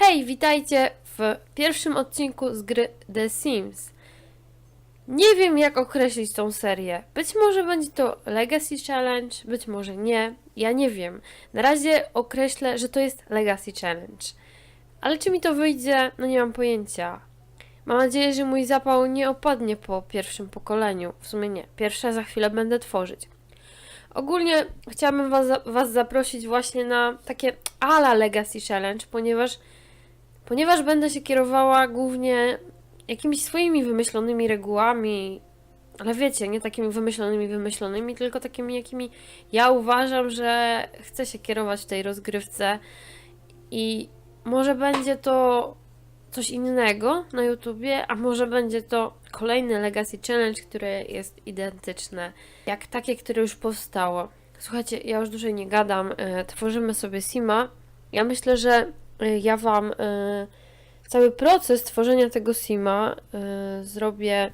Hej, witajcie w pierwszym odcinku z gry The Sims. Nie wiem, jak określić tą serię. Być może będzie to Legacy Challenge, być może nie. Ja nie wiem. Na razie określę, że to jest Legacy Challenge. Ale czy mi to wyjdzie? No nie mam pojęcia. Mam nadzieję, że mój zapał nie opadnie po pierwszym pokoleniu. W sumie nie. Pierwsze za chwilę będę tworzyć. Ogólnie chciałabym was, was zaprosić właśnie na takie ala Legacy Challenge, ponieważ Ponieważ będę się kierowała głównie jakimiś swoimi wymyślonymi regułami, ale wiecie, nie takimi wymyślonymi, wymyślonymi, tylko takimi, jakimi ja uważam, że chcę się kierować w tej rozgrywce i może będzie to coś innego na YouTubie, a może będzie to kolejny Legacy Challenge, które jest identyczne, jak takie, które już powstało. Słuchajcie, ja już dłużej nie gadam, e, tworzymy sobie Sima. Ja myślę, że ja Wam y, cały proces tworzenia tego Sima y, zrobię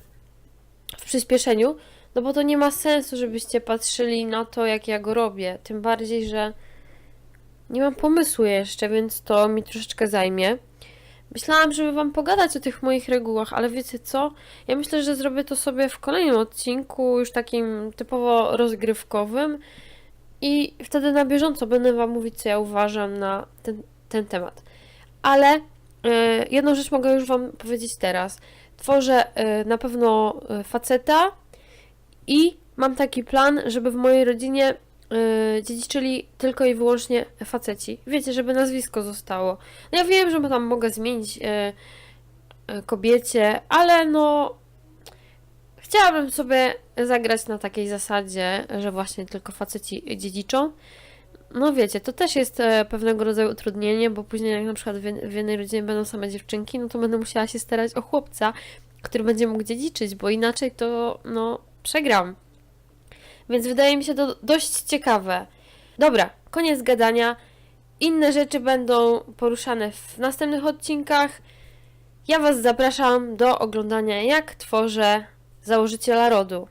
w przyspieszeniu, no bo to nie ma sensu, żebyście patrzyli na to, jak ja go robię. Tym bardziej, że nie mam pomysłu jeszcze, więc to mi troszeczkę zajmie. Myślałam, żeby Wam pogadać o tych moich regułach, ale wiecie co? Ja myślę, że zrobię to sobie w kolejnym odcinku, już takim typowo rozgrywkowym. I wtedy na bieżąco będę Wam mówić, co ja uważam na ten, ten temat. Ale e, jedną rzecz mogę już Wam powiedzieć teraz. Tworzę e, na pewno e, faceta i mam taki plan, żeby w mojej rodzinie dziedziczyli tylko i wyłącznie faceci. Wiecie, żeby nazwisko zostało. No ja wiem, że tam mogę zmienić kobiecie, ale no chciałabym sobie zagrać na takiej zasadzie, że właśnie tylko faceci dziedziczą. No wiecie, to też jest e, pewnego rodzaju utrudnienie, bo później jak na przykład w, w jednej rodzinie będą same dziewczynki, no to będę musiała się starać o chłopca, który będzie mógł dziedziczyć, bo inaczej to, no, przegram. Więc wydaje mi się to dość ciekawe. Dobra, koniec gadania. Inne rzeczy będą poruszane w następnych odcinkach. Ja Was zapraszam do oglądania, jak tworzę założyciela rodu.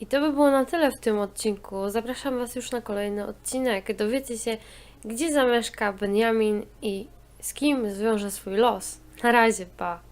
I to by było na tyle w tym odcinku. Zapraszam Was już na kolejny odcinek. Dowiecie się, gdzie zamieszka Benjamin i z kim zwiąże swój los. Na razie, pa!